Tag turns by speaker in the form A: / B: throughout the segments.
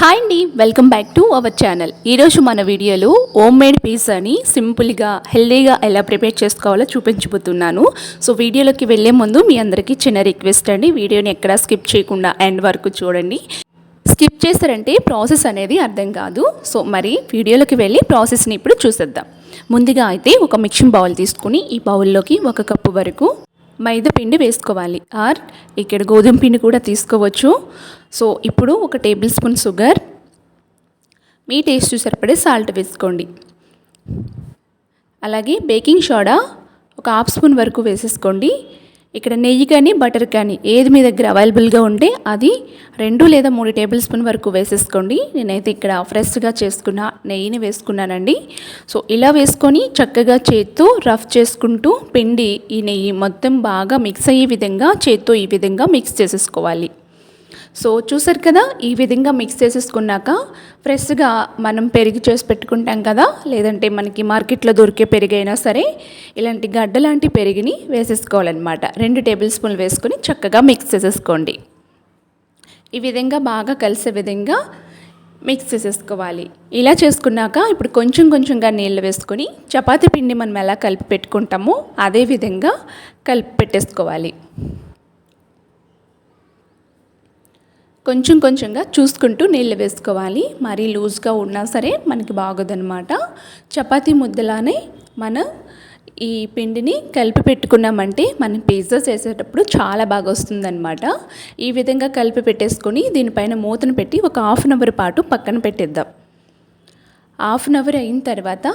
A: Hi అండి welcome back to our channel ఈరోజు మన వీడియోలో హోమ్ మేడ్ పిజ్జాని సింపుల్గా హెల్దీగా ఎలా ప్రిపేర్ చేసుకోవాలో చూపించబోతున్నాను. సో వీడియోలోకి వెళ్ళే ముందు మీ అందరికీ చిన్న రిక్వెస్ట్ అండి. వీడియోని ఎక్కడా స్కిప్ చేయకుండా ఎండ్ వరకు చూడండి. స్కిప్ చేశారంటే ప్రాసెస్ అనేది అర్థం కాదు. సో మరి వీడియోలోకి వెళ్ళి ప్రాసెస్ని ఇప్పుడు చూసేద్దాం. ముందుగా అయితే ఒక మిక్సింగ్ బౌల్ తీసుకుని ఈ బౌల్లోకి ఒక కప్పు వరకు మైదా పిండి వేసుకోవాలి. ఆర్ ఇక్కడ గోధుమ పిండి కూడా తీసుకోవచ్చు. సో ఇప్పుడు ఒక టేబుల్ స్పూన్ షుగర్. మీ టేస్ట్ సరిపడే సాల్ట్ వేసుకోండి. అలాగే బేకింగ్ సోడా ఒక హాఫ్ స్పూన్ వరకు వేసేసుకోండి. ఇక్కడ నెయ్యి కానీ బటర్ కానీ ఏది మీ దగ్గర అవైలబుల్గా ఉంటే అది రెండు లేదా మూడు టేబుల్ స్పూన్ వరకు వేసేసుకోండి. నేనైతే ఇక్కడ ఫ్రెష్గా చేసుకున్న నెయ్యిని వేసుకున్నానండి. సో ఇలా వేసుకొని చక్కగా చేత్తో రఫ్ చేసుకుంటూ పిండి ఈ నెయ్యి మొత్తం బాగా మిక్స్ అయ్యే విధంగా చేత్తో ఈ విధంగా మిక్స్ చేసేసుకోవాలి. సో చూసారు కదా ఈ విధంగా మిక్స్ చేసేసుకున్నాక ఫ్రెష్గా మనం పెరుగు చేసి పెట్టుకుంటాం కదా లేదంటే మనకి మార్కెట్లో దొరికే పెరుగైనా సరే ఇలాంటి గడ్డ లాంటి పెరుగుని వేసేసుకోవాలన్నమాట. రెండు టేబుల్ స్పూన్లు వేసుకొని చక్కగా మిక్స్ చేసేసుకోండి. ఈ విధంగా బాగా కలిసే విధంగా మిక్స్ చేసేసుకోవాలి. ఇలా చేసుకున్నాక ఇప్పుడు కొంచెం కొంచెంగా నీళ్ళు వేసుకొని చపాతీ పిండి మనం ఎలా కలిపి పెట్టుకుంటామో అదే విధంగా కలిపి పెట్టేసుకోవాలి. కొంచెం కొంచెంగా చూసుకుంటూ నీళ్ళు వేసుకోవాలి. మరీ లూజ్గా ఉన్నా సరే మనకి బాగోదనమాట చపాతీ ముద్దలానే మన ఈ పిండిని కలిపి పెట్టుకున్నామంటే మనం పిజ్జా చేసేటప్పుడు చాలా బాగా వస్తుందన్నమాట ఈ విధంగా కలిపి పెట్టేసుకొని దీనిపైన మూతను పెట్టి ఒక హాఫ్ అన్ అవర్ పాటు పక్కన పెట్టేద్దాం. హాఫ్ అన్ అవర్ అయిన తర్వాత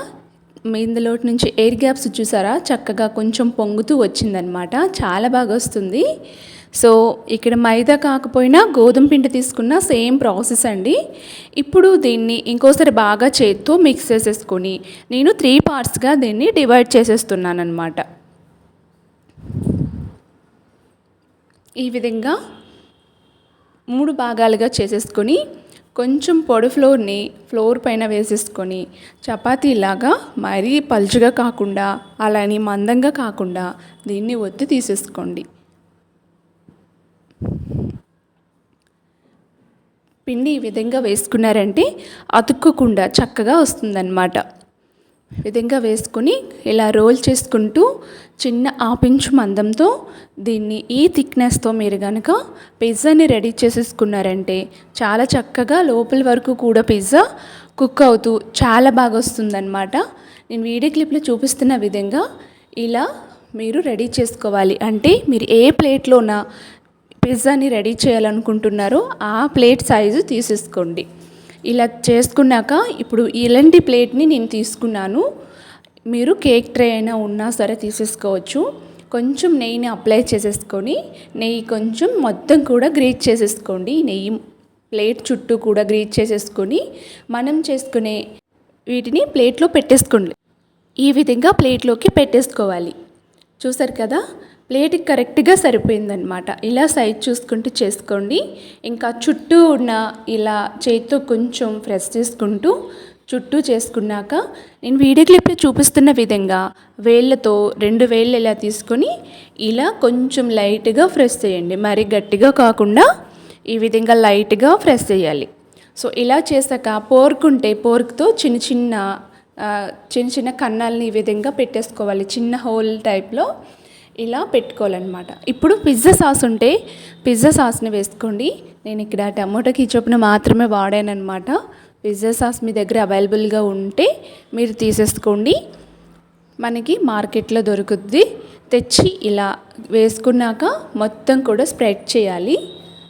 A: ఇందులో నుంచి ఎయిర్ గ్యాప్స్ చూసారా? చక్కగా కొంచెం పొంగుతూ వచ్చిందనమాట చాలా బాగా వస్తుంది. సో ఇక్కడ మైదా కాకపోయినా గోధుమ పిండి తీసుకున్న సేమ్ ప్రాసెస్ అండి. ఇప్పుడు దీన్ని ఇంకోసారి బాగా చేత్తో మిక్స్ చేసేసుకొని నేను త్రీ పార్ట్స్గా దీన్ని డివైడ్ చేసేస్తున్నాను అనమాట ఈ విధంగా మూడు భాగాలుగా చేసేసుకొని కొంచెం పొడి ఫ్లోర్ని ఫ్లోర్ పైన వేసేసుకొని చపాతీలాగా మరీ పలుచగా కాకుండా అలానే మందంగా కాకుండా దీన్ని ఒత్తి తీసేసుకోండి. పిండి ఈ విధంగా వేసుకున్నారంటే అతుక్కోకుండా చక్కగా వస్తుందన్నమాట. విధంగా వేసుకుని ఇలా రోల్ చేసుకుంటూ చిన్న ఆపించు మందంతో దీన్ని ఈ థిక్నెస్తో మీరు కనుక పిజ్జాని రెడీ చేసేసుకున్నారంటే చాలా చక్కగా లోపల వరకు కూడా పిజ్జా కుక్ అవుతూ చాలా బాగా వస్తుందన్నమాట. నేను వీడియో క్లిప్లో చూపిస్తున్న విధంగా ఇలా మీరు రెడీ చేసుకోవాలి. అంటే మీరు ఏ ప్లేట్లోన పిజ్జాని రెడీ చేయాలనుకుంటున్నారో ఆ ప్లేట్ సైజు తీసేసుకోండి. ఇలా చేసుకున్నాక ఇప్పుడు ఇలాంటి ప్లేట్ని నేను తీసుకున్నాను. మీరు కేక్ ట్రే అయినా ఉన్నా సరే తీసేసుకోవచ్చు. కొంచెం నెయ్యిని అప్లై చేసేసుకొని నెయ్యి కొంచెం మొత్తం కూడా గ్రీట్ చేసేసుకోండి. నెయ్యి ప్లేట్ చుట్టూ కూడా గ్రీట్ చేసేసుకొని మనం చేసుకునే వీటిని ప్లేట్లో పెట్టేసుకోండి. ఈ విధంగా ప్లేట్లోకి పెట్టేసుకోవాలి. చూసారు కదా? ప్లేట్కి కరెక్ట్గా సరిపోయిందనమాట ఇలా సైజ్ చూసుకుంటూ చేసుకోండి. ఇంకా చుట్టూ ఉన్న ఇలా చేతితో కొంచెం ప్రెస్ చేసుకుంటూ చుట్టూ చేసుకున్నాక నేను వీడియో క్లిప్లో చూపిస్తున్న విధంగా వేళ్ళతో రెండు వేళ్ళు ఇలా తీసుకొని ఇలా కొంచెం లైట్గా ఫ్రెష్ చేయండి. మరీ గట్టిగా కాకుండా ఈ విధంగా లైట్గా ఫ్రెష్ చేయాలి. సో ఇలా చేశాక పోర్క్ ఉంటే పోర్క్తో చిన్న చిన్న చిన్న చిన్న కన్నాలని ఈ విధంగా పెట్టేసుకోవాలి. చిన్న హోల్ టైప్లో ఇలా పెట్టుకోవాలన్నమాట. ఇప్పుడు పిజ్జా సాస్ ఉంటే పిజ్జా సాస్ని వేసుకోండి. నేను ఇక్కడ టమోటా కిచప్ను మాత్రమే వాడానమాట పిజ్జా సాస్ మీ దగ్గర అవైలబుల్గా ఉంటే మీరు తీసేసుకోండి. మనకి మార్కెట్లో దొరుకుద్ది. తెచ్చి ఇలా వేసుకున్నాక మొత్తం కూడా స్ప్రెడ్ చేయాలి.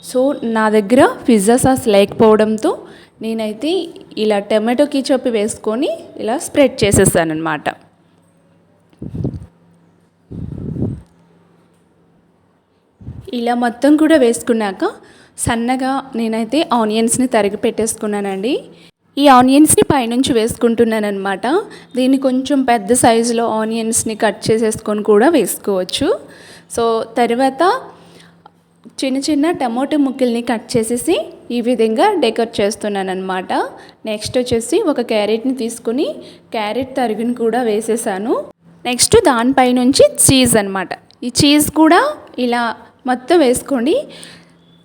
A: సో నా దగ్గర పిజ్జా సాస్ లేకపోవడంతో నేనైతే ఇలా టమాటో కిచప్ వేసుకొని ఇలా స్ప్రెడ్ చేసేసానమాట ఇలా మొత్తం కూడా వేసుకున్నాక సన్నగా నేనైతే ఆనియన్స్ని తరిగి పెట్టేసుకున్నానండి. ఈ ఆనియన్స్ని పైనుంచి వేసుకుంటున్నాను అనమాట దీన్ని కొంచెం పెద్ద సైజులో ఆనియన్స్ని కట్ చేసేసుకొని కూడా వేసుకోవచ్చు. సో తర్వాత చిన్న చిన్న టమోటో ముక్కల్ని కట్ చేసేసి ఈ విధంగా డెకరేట్ చేస్తున్నాను అనమాట నెక్స్ట్ వచ్చేసి ఒక క్యారెట్ని తీసుకుని క్యారెట్ తరుగుని కూడా వేసేసాను. నెక్స్ట్ దానిపై నుంచి చీజ్ అనమాట ఈ చీజ్ కూడా ఇలా మొత్తం వేసుకోండి.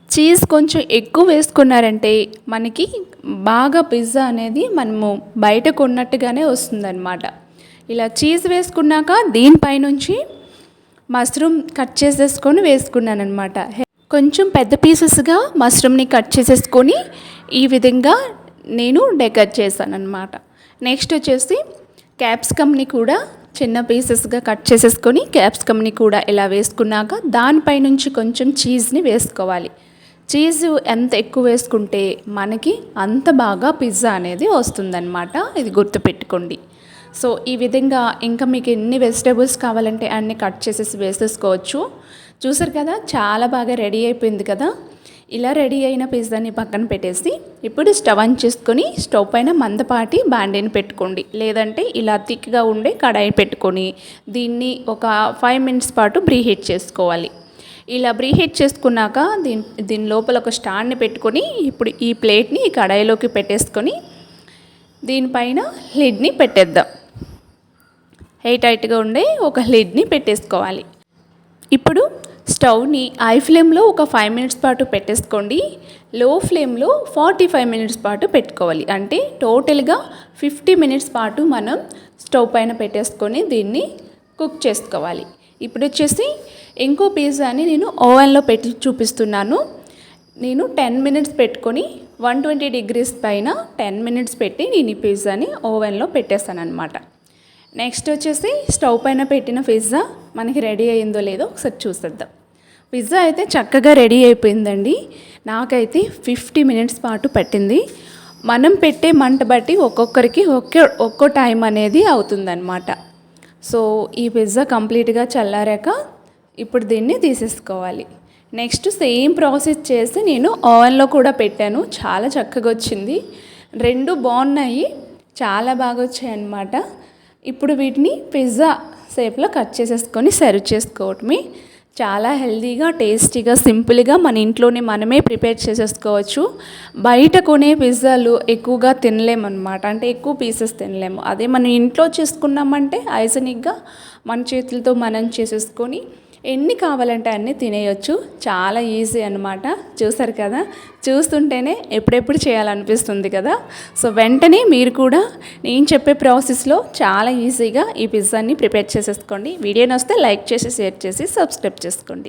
A: చీజ్ కొంచెం ఎక్కువ వేసుకున్నారంటే మనకి బాగా పిజ్జా అనేది మనము బయట కొన్నట్టుగానే వస్తుందన్నమాట. ఇలా చీజ్ వేసుకున్నాక దీనిపైనుంచి మష్రూమ్ కట్ చేసేసుకొని వేసుకున్నాను అనమాట కొంచెం పెద్ద పీసెస్గా మష్రూమ్ని కట్ చేసేసుకొని ఈ విధంగా నేను డెకర్ చేశాను అనమాట నెక్స్ట్ వచ్చేసి క్యాప్సికమ్ని కూడా చిన్న పీసెస్గా కట్ చేసేసుకొని క్యాప్సికమ్ని కూడా ఇలా వేసుకున్నాక దానిపై నుంచి కొంచెం చీజ్ని వేసుకోవాలి. చీజ్ ఎంత ఎక్కువ వేసుకుంటే మనకి అంత బాగా పిజ్జా అనేది వస్తుందన్నమాట. ఇది గుర్తుపెట్టుకోండి. సో ఈ విధంగా ఇంకా మీకు ఎన్ని వెజిటేబుల్స్ కావాలంటే అన్ని కట్ చేసేసి వేసేసుకోవచ్చు. చూసారు కదా చాలా బాగా రెడీ అయిపోయింది కదా? ఇలా రెడీ అయిన పిజ్జాని పక్కన పెట్టేసి ఇప్పుడు స్టవ్ ఆన్ చేసుకొని స్టవ్ పైన మందపాటి బాండీని పెట్టుకోండి. లేదంటే ఇలా థిక్గా ఉండే కడాయి పెట్టుకొని దీన్ని ఒక ఫైవ్ మినిట్స్ పాటు బ్రీహీట్ చేసుకోవాలి. ఇలా బ్రీహీట్ చేసుకున్నాక దీని దీని లోపల ఒక స్టాండ్ని పెట్టుకొని ఇప్పుడు ఈ ప్లేట్ని ఈ కడాయిలోకి పెట్టేసుకొని దీనిపైన లిడ్ని పెట్టేద్దాం. హెయిట్ ఉండే ఒక లిడ్ని పెట్టేసుకోవాలి. ఇప్పుడు స్టవ్ని ఐ ఫ్లేమ్లో ఒక ఫైవ్ మినిట్స్ పాటు పెట్టేసుకోండి. లో ఫ్లేమ్లో ఫార్టీ ఫైవ్ మినిట్స్ పాటు పెట్టుకోవాలి. అంటే టోటల్గా ఫిఫ్టీ మినిట్స్ పాటు మనం స్టవ్ పైన పెట్టేసుకొని దీన్ని కుక్ చేసుకోవాలి. ఇప్పుడు వచ్చేసి ఇంకో పిజ్జాని నేను ఓవెన్లో పెట్టి చూపిస్తున్నాను. నేను టెన్ మినిట్స్ పెట్టుకొని వన్ ట్వంటీ డిగ్రీస్ పైన టెన్ మినిట్స్ పెట్టి నేను ఈ పిజ్జాని ఓవెన్లో పెట్టేస్తాను అనమాట నెక్స్ట్ వచ్చేసి స్టవ్ పైన పెట్టిన పిజ్జా మనకి రెడీ అయిందో లేదో ఒకసారి చూసేద్దాం. పిజ్జా అయితే చక్కగా రెడీ అయిపోయిందండి. నాకైతే ఫిఫ్టీ మినిట్స్ పాటు పట్టింది. మనం పెట్టే మంట బట్టి ఒక్కొక్కరికి ఒకే ఒక్కో టైం అనేది అవుతుందన్నమాట. సో ఈ పిజ్జా కంప్లీట్గా చల్లారాక ఇప్పుడు దీన్ని తీసేసుకోవాలి. నెక్స్ట్ సేమ్ ప్రాసెస్ చేసి నేను ఓవెన్లో కూడా పెట్టాను. చాలా చక్కగా వచ్చింది. రెండు బాగున్నాయి. చాలా బాగా వచ్చాయి అన్నమాట ఇప్పుడు వీటిని పిజ్జా షేప్లో కట్ చేసేసుకొని సర్వ్ చేసుకోవటమే. చాలా హెల్దీగా టేస్టీగా సింపుల్గా మన ఇంట్లోనే మనమే ప్రిపేర్ చేసేసుకోవచ్చు. బయట కొనే పిజ్జాలు ఎక్కువగా తినలేమన్నమాట. అంటే ఎక్కువ పీసెస్ తినలేము. అదే మనం ఇంట్లో చేసుకున్నామంటే ఐజనిక్గా మన చేతులతో మనం చేసేసుకొని ఎన్ని కావాలంటే అన్నీ తినేయొచ్చు. చాలా ఈజీ అనమాట చూసారు కదా? చూస్తుంటేనే ఎప్పుడెప్పుడు చేయాలనిపిస్తుంది కదా? సో వెంటనే మీరు కూడా నేను చెప్పే ప్రాసెస్లో చాలా ఈజీగా ఈ పిజ్జాని ప్రిపేర్ చేసేసుకోండి. వీడియో నొస్తే లైక్ చేసి షేర్ చేసి సబ్స్క్రైబ్ చేసుకోండి.